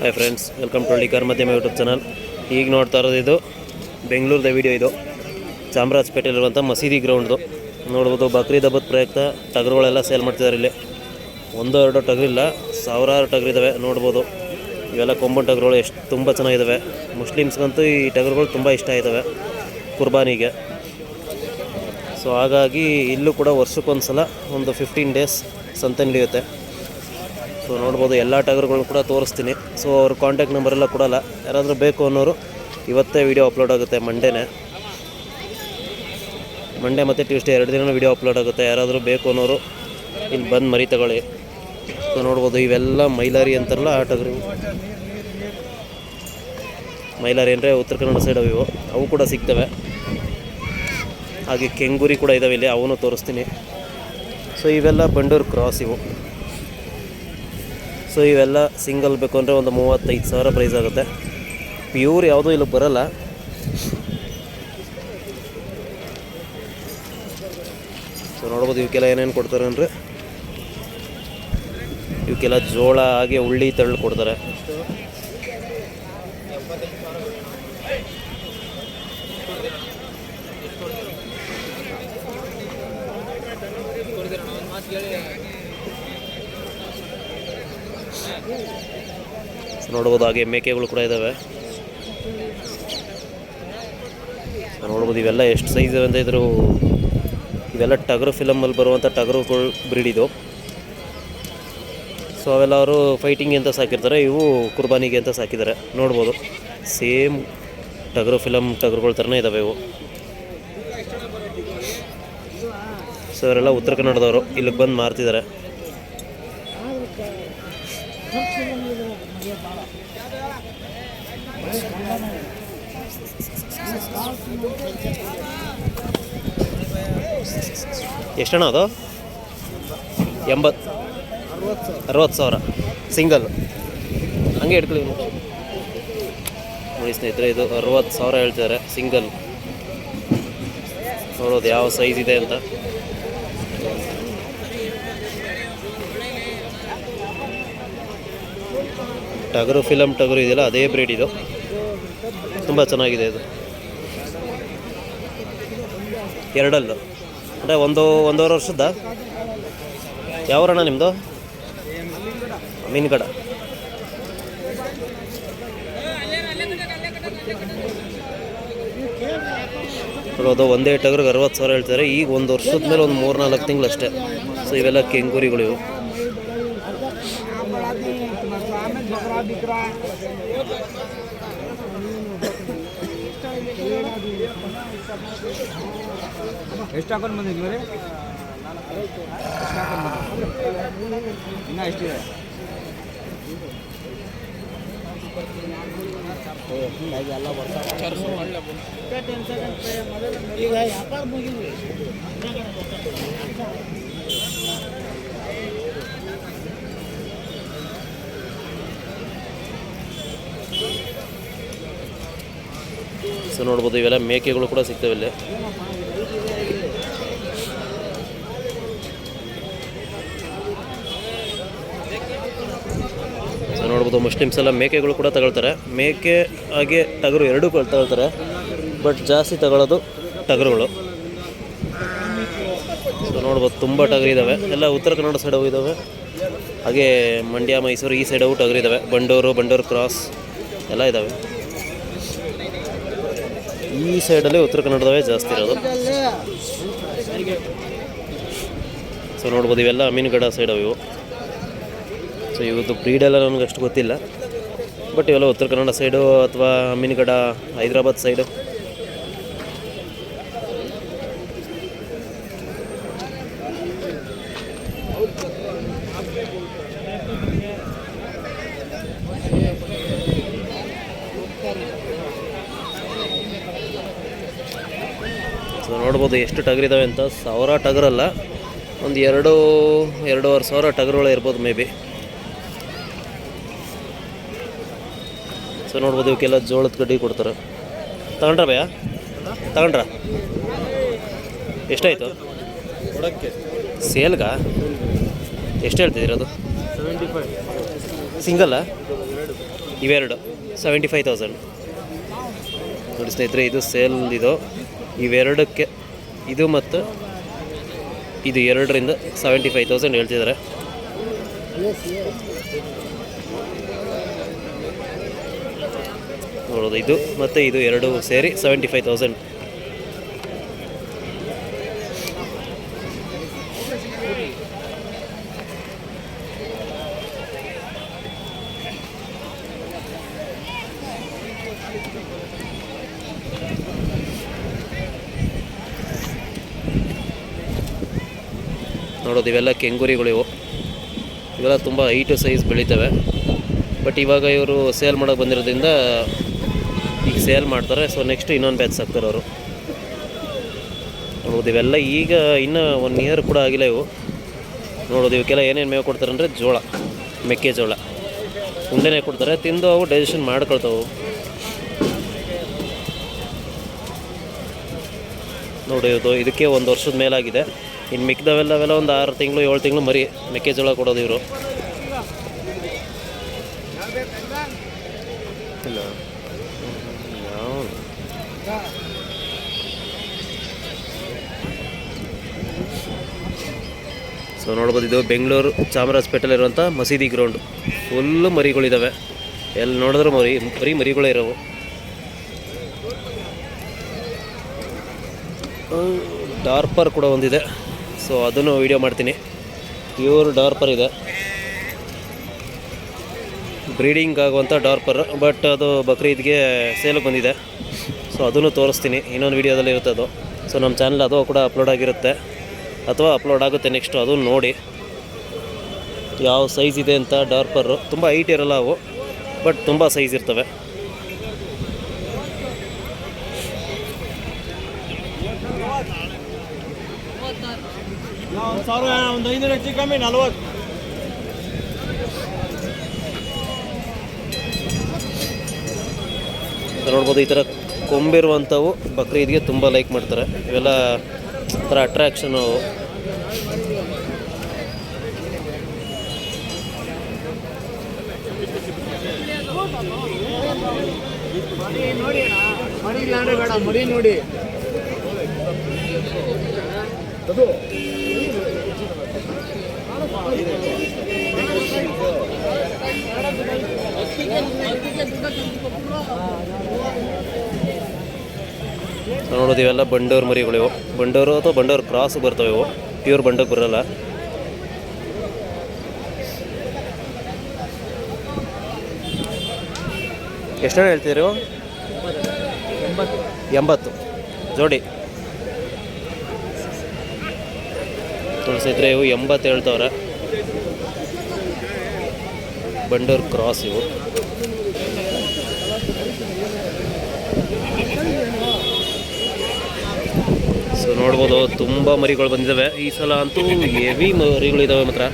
Hi friends welcome to ಹಳ್ಳಿ ಮಧ್ಯಮ YouTube channel ಈಗ ನೋಡ್ತಾ ಇರೋದು ಇದು ಬೆಂಗಳೂರದ ವಿಡಿಯೋ ಇದು. ಚಾಮರಾಜಪೇಟೆಯಲ್ಲಿರುವಂಥ ಮಸೀದಿ ಗ್ರೌಂಡ್ದು ನೋಡ್ಬೋದು ಬಕ್ರೀದ್ ಹಬ್ಬದ ಪ್ರಯುಕ್ತ ಟಗರುಗಳೆಲ್ಲ ಸೇಲ್ ಮಾಡ್ತಿದ್ದಾರೆ ಇಲ್ಲಿ. ಒಂದು ಎರಡು ಟಗರಿಲ್ಲ, ಸಾವಿರಾರು ಟಗರಿದ್ದಾವೆ ನೋಡ್ಬೋದು. ಇವೆಲ್ಲ ಕೊಂಬನ್ ಟಗರುಗಳು ಎಷ್ಟು ತುಂಬ ಚೆನ್ನಾಗಿದ್ದಾವೆ ಮುಸ್ಲಿಮ್ಸ್ಗಂತೂ ಈ ಟಗರುಗಳು ತುಂಬ ಇಷ್ಟ ಆಯ್ತವೆ ಕುರ್ಬಾನಿಗೆ. ಸೊ ಹಾಗಾಗಿ ಇಲ್ಲೂ ಕೂಡ ವರ್ಷಕ್ಕೊಂದು ಸಲ ಒಂದು ಫಿಫ್ಟೀನ್ ಡೇಸ್ ಸಂತೆ ನಡೆಯುತ್ತೆ ಸೊ ನೋಡ್ಬೋದು ಎಲ್ಲ ಟಗರುಗಳನ್ನ ಕೂಡ ತೋರಿಸ್ತೀನಿ. ಸೊ ಅವ್ರ ಕಾಂಟ್ಯಾಕ್ಟ್ ನಂಬರೆಲ್ಲ ಕೊಡಲ್ಲ. ಯಾರಾದರೂ ಬೇಕು ಅನ್ನೋರು ಇವತ್ತೇ ವಿಡಿಯೋ ಅಪ್ಲೋಡ್ ಆಗುತ್ತೆ ಮಂಡೇನೇ ಮಂಡೇ ಮತ್ತು ಟ್ಯೂಸ್ಡೇ ಎರಡು ದಿನ ವಿಡಿಯೋ ಅಪ್ಲೋಡ್ ಆಗುತ್ತೆ. ಯಾರಾದರೂ ಬೇಕು ಅನ್ನೋರು ಇಲ್ಲಿ ಬಂದು ಮರಿ ತಗೊಳ್ಳಿ. ಸೊ ನೋಡ್ಬೋದು ಇವೆಲ್ಲ ಮೈಲಾರಿ ಅಂತಾರಲ್ಲ ಆ ಟಗರು. ಮೈಲಾರಿ ಅಂದರೆ ಉತ್ತರ ಕನ್ನಡ ಸೈಡ್ ಅವು ಅವು ಕೂಡ ಸಿಗ್ತವೆ. ಹಾಗೆ ಕೆಂಗುರಿ ಕೂಡ ಇದ್ದಾವೆ ಇಲ್ಲಿ, ಅವನು ತೋರಿಸ್ತೀನಿ. ಸೊ ಇವೆಲ್ಲ ಬಂಡೂರು ಕ್ರಾಸ್ ಇವು. ಸೊ ಇವೆಲ್ಲ ಸಿಂಗಲ್ ಬೇಕು ಅಂದರೆ ಒಂದು ಮೂವತ್ತೈದು ಸಾವಿರ ಪ್ರೈಸ್ ಆಗುತ್ತೆ. ಪ್ಯೂರ್ ಯಾವುದೂ ಇಲ್ಲಿ ಬರಲ್ಲ. ಸೊ ನೋಡ್ಬೋದು ಇವಕ್ಕೆಲ್ಲ ಏನೇನು ಕೊಡ್ತಾರೆ ಅಂದರೆ ಇವಕ್ಕೆಲ್ಲ ಜೋಳ ಹಾಗೆ ಉಳ್ಳಿ ತಳ್ಳು ಕೊಡ್ತಾರೆ. ನೋಡ್ಬೋದು ಹಾಗೆ ಮೇಕೆಗಳು ಕೂಡ ಇದ್ದಾವೆ ನೋಡ್ಬೋದು ಇವೆಲ್ಲ ಎಷ್ಟು ಸೈಜ್ ಅಂತ ಇದ್ರು ಇವೆಲ್ಲ ಟಗರು ಫಿಲಮಲ್ಲಿ ಬರುವಂಥ ಟಗರುಗಳು ಬ್ರೀಡ್ ಇದು. ಸೊ ಅವೆಲ್ಲ ಅವರು ಫೈಟಿಂಗ್ ಅಂತ ಸಾಕಿರ್ತಾರೆ, ಇವು ಕುರ್ಬಾನಿಗೆ ಅಂತ ಸಾಕಿದ್ದಾರೆ. ನೋಡ್ಬೋದು. ಸೇಮ್ ಟಗರು ಫಿಲಮ್ ಟಗರುಗಳ ಥರನೇ ಇದ್ದಾವೆ ಇವು. ಸೊ ಇವರೆಲ್ಲ ಉತ್ತರ ಕನ್ನಡದವರು ಇಲ್ಲಿಗೆ ಬಂದು ಮಾರ್ತಿದ್ದಾರೆ. ಎಷ್ಟಣ್ಣ ಅದು? ಎಂಬತ್ತು ಅರವತ್ತು ಸಾವಿರ. ಸಿಂಗಲ್ ಹಂಗೆ ಇಟ್ಕೊಳ್ಳಿ. ನೋಡಿ ಸ್ನೇಹಿತರೆ, ಇದು ಅರವತ್ತು ಸಾವಿರ ಹೇಳ್ತಿದ್ದಾರೆ. ಸಿಂಗಲ್ ನೋಡೋದು ಯಾವ ಸೈಜ್ ಇದೆ ಅಂತ. ಟಗರು ಫಿಲಮ್ ಟಗರು ಇದೆಯಲ್ಲ, ಅದೇ ಬ್ರೀಡ್ ಇದು. ತುಂಬ ಚೆನ್ನಾಗಿದೆ ಇದು. ಎರಡಲ್ಲು. ಅಂದರೆ ಒಂದು, ಒಂದೂವರೆ ವರ್ಷದ ಯಾವರಣ್ಣ ನಿಮ್ಮದು ಮೀನುಗಡ. ನೋಡೋದು ಒಂದೇ ಟಗರ್ಗೆ ಅರವತ್ತು ಸಾವಿರ ಹೇಳ್ತಾರೆ ಈಗ ಒಂದು ವರ್ಷದ ಮೇಲೆ ಒಂದು ಮೂರು ನಾಲ್ಕು ತಿಂಗಳು ಅಷ್ಟೇ. ಸೊ ಇವೆಲ್ಲ ಕೆಂಗೂರಿಗಳು ಇವು. ಎಷ್ಟು ಹಾಕೊಂಡು ಬಂದಿದ್ವಿ ಇನ್ನೂ ಎಷ್ಟಿದೆ? ಈಗ ವ್ಯಾಪಾರ ಮುಗಿದ್ವಿ. ಸೊ ನೋಡ್ಬೋದು ಇವೆಲ್ಲ ಮೇಕೆಗಳು ಕೂಡ ಸಿಗ್ತವೆ ಇಲ್ಲಿ. ನೋಡ್ಬೋದು ಮುಸ್ಲಿಮ್ಸ್ ಎಲ್ಲ ಮೇಕೆಗಳು ಕೂಡ ತಗೊಳ್ತಾರೆ. ಮೇಕೆ ಹಾಗೆ ಟಗರು ಎರಡೂ ಕೂಡ ತಗೊಳ್ತಾರೆ. ಬಟ್ ಜಾಸ್ತಿ ತಗೊಳ್ಳೋದು ಟಗರುಗಳು. ಸೊ ನೋಡ್ಬೋದು ತುಂಬ ಟಗರು ಇದ್ದಾವೆ ಎಲ್ಲ ಉತ್ತರ ಕನ್ನಡ ಸೈಡ್ ಇದ್ದಾವೆ ಹಾಗೆ ಮಂಡ್ಯ, ಮೈಸೂರು ಈ ಸೈಡವು ಟಗರು ಇದ್ದಾವೆ ಬಂಡೂರು ಬಂಡೂರು ಕ್ರಾಸ್ ಎಲ್ಲ ಇದ್ದಾವೆ ಈ ಸೈಡಲ್ಲಿ ಉತ್ತರ ಕನ್ನಡದವೇ ಜಾಸ್ತಿ ಇರೋದು. ಸೊ ನೋಡ್ಬೋದು ಇವೆಲ್ಲ ಅಮೀನ್ಗಡ ಸೈಡ್ ಇವು. ಸೊ ಇವತ್ತು ಬ್ರೀಡೆಲ್ಲ ನನಗೆ ಅಷ್ಟು ಗೊತ್ತಿಲ್ಲ. ಬಟ್ ಇವೆಲ್ಲ ಉತ್ತರ ಕನ್ನಡ ಸೈಡು ಅಥವಾ ಅಮೀನ್ಗಡ ಹೈದರಾಬಾದ್ ಸೈಡು ಸೊ ನೋಡ್ಬೋದು ಎಷ್ಟು ಟಗರಿದಾವೆ ಅಂತ. ಸಾವಿರ ಟಗರಲ್ಲ ಒಂದು ಎರಡು, ಎರಡೂವರೆ ಸಾವಿರ ಟಗರುಗಳು ಇರ್ಬೋದು ಮೇ ಬಿ ಸೊ ನೋಡ್ಬೋದು ಇವಕ್ಕೆಲ್ಲ ಜೋಳದ ಕಡ್ಡಿ ಕೊಡ್ತಾರೆ. ತಗೊಂಡ್ರ ಭಯ ತಗೊಂಡ್ರ? ಎಷ್ಟಾಯಿತು? ಸೇಲ್ಗಾ? ಎಷ್ಟು ಹೇಳ್ತಿದ್ದೀರ ಅದು? ಸಿಂಗಲ್ಲ ಇವೆರಡು. ಸೆವೆಂಟಿ ಫೈವ್ ತೌಸಂಡ್ ನೋಡಿ ಸ್ನೇಹಿತರೆ, ಇದು ಸೇಲ್ ಇದು. ಇವೆರಡಕ್ಕೆ ಇದು ಮತ್ತು ಇದು ಎರಡರಿಂದ ಸೆವೆಂಟಿ ಫೈವ್ ತೌಸಂಡ್ ಹೇಳ್ತಿದ್ದಾರೆ. ನೋಡೋದು ಇದು. ಮತ್ತು ಇದು ಎರಡು ಸೇರಿ ಸೆವೆಂಟಿ ಫೈವ್ ತೌಸಂಡ್ ನೋಡೋದು ಇವೆಲ್ಲ ಕೆಂಗುರಿಗಳು ಇವು. ಇವೆಲ್ಲ ತುಂಬ ಹೈಟು ಸೈಜ್ ಬೆಳೀತವೆ. ಬಟ್ ಇವಾಗ ಇವರು ಸೇಲ್ ಮಾಡೋಕೆ ಬಂದಿರೋದ್ರಿಂದ ಈಗ ಸೇಲ್ ಮಾಡ್ತಾರೆ ಸೊ ನೆಕ್ಸ್ಟ್ ಇನ್ನೊಂದು ಬ್ಯಾಚ್ ಸಾಕ್ತಾರೆ ಅವರು. ನೋಡೋದು ಇವೆಲ್ಲ ಈಗ ಇನ್ನು ಒನ್ ಇಯರ್ ಕೂಡ ಆಗಿಲ್ಲ ಇವು. ನೋಡೋದು ಇವಕ್ಕೆಲ್ಲ ಏನೇನು ಮೇವು ಕೊಡ್ತಾರೆ ಅಂದರೆ ಜೋಳ, ಮೆಕ್ಕೆಜೋಳ. ಉಂಡೆನೇ ಕೊಡ್ತಾರೆ, ತಿಂದು ಅವು ಡೈಜೆಷನ್ ಮಾಡ್ಕೊಳ್ತಾವೆ. ನೋಡಿ, ಇದು ಇದಕ್ಕೆ ಒಂದು ವರ್ಷದ ಮೇಲಾಗಿದೆ. ಇನ್ನು ಮಿಕ್ಕಿದವೆಲ್ಲವೆಲ್ಲ ಒಂದು ಆರು ತಿಂಗಳು, ಏಳು ತಿಂಗಳು ಮರಿ ಮೆಕ್ಕೆಜೋಳ ಕೊಡೋದು ಇವರು ಇಲ್ಲ ಯಾವ್ದು? ಸೊ ನೋಡ್ಬೋದು ಇದು ಬೆಂಗಳೂರು ಚಾಮರಾಜಪೇಟೆಲಿರುವಂಥ ಮಸೀದಿ ಗ್ರೌಂಡ್ ಫುಲ್ಲು ಮರಿಗಳಿದ್ದಾವೆ ಎಲ್ಲಿ ನೋಡಿದ್ರೂ ಮರಿ, ಬರೀ ಮರಿಗಳೇ ಇರೋವು. ಡಾರ್ಪರ್ ಕೂಡ ಒಂದಿದೆ. ಸೊ ಅದನ್ನು ವೀಡಿಯೋ ಮಾಡ್ತೀನಿ. ಪ್ಯೂರ್ ಡಾರ್ಪರ್ ಇದೆ. ಬ್ರೀಡಿಂಗ್ ಆಗುವಂಥ ಡಾರ್ಪರ್ ಬಟ್ ಅದು ಬಕ್ರೀದ್ಗೆ ಸೇಲಿಗೆ ಬಂದಿದೆ. ಸೊ ಅದನ್ನು ತೋರಿಸ್ತೀನಿ. ಇನ್ನೊಂದು ವೀಡಿಯೋದಲ್ಲಿ ಇರುತ್ತೆ ಅದು. ಸೊ ನಮ್ಮ ಚಾನಲ್ ಅದು ಕೂಡ ಅಪ್ಲೋಡ್ ಆಗಿರುತ್ತೆ. ಅಥವಾ ಅಪ್ಲೋಡ್ ಆಗುತ್ತೆ ನೆಕ್ಸ್ಟು ಅದು ನೋಡಿ. ಯಾವ ಸೈಜ್ ಇದೆ ಅಂತ ಡಾರ್ಪರು. ತುಂಬ ಹೈಟ್ ಇರಲ್ಲ ಅವು, ಬಟ್ ತುಂಬ ಸೈಜ್ ಇರ್ತವೆ. ನೋಡ್ಬೋದು ಈ ಥರ ಕೊಂಬಿರುವಂಥವು ಬಕ್ರೀದ್ಗೆ ತುಂಬ ಲೈಕ್ ಮಾಡ್ತಾರೆ. ಇವೆಲ್ಲ ಥರ ಅಟ್ರ್ಯಾಕ್ಷನು ಮರಿ ನೋಡಿ ನೋಡೋದು ಇವೆಲ್ಲ ಬಂಡೂರು ಮರಿಗಳು ಇವು. ಬಂಡೂರು ಅಥವಾ ಬಂಡೂರು ಕ್ರಾಸ್ ಬರ್ತವೆ ಇವು. ಪ್ಯೂರ್ ಬಂಡೂರು ಬರಲ್ಲ. ಎಷ್ಟು ಹೇಳ್ತೀರಿ ಇವು? ಎಂಬತ್ತು. ಜೋಡಿ. ತುಳಸಿದ್ರೆ ಇವು ಎಂಬತ್ತು ಹೇಳ್ತವ್ರೆ. ಬಂಡೂರು ಕ್ರಾಸ್ ಇವು. ಸೊ ನೋಡ್ಬೋದು ತುಂಬ ಮರಿಗಳು ಬಂದಿದ್ದಾವೆ ಈ ಸಲ ಅಂತೂ ಹೆವಿ ಮರಿಗಳಿದ್ದಾವೆ ಮಾತ್ರ.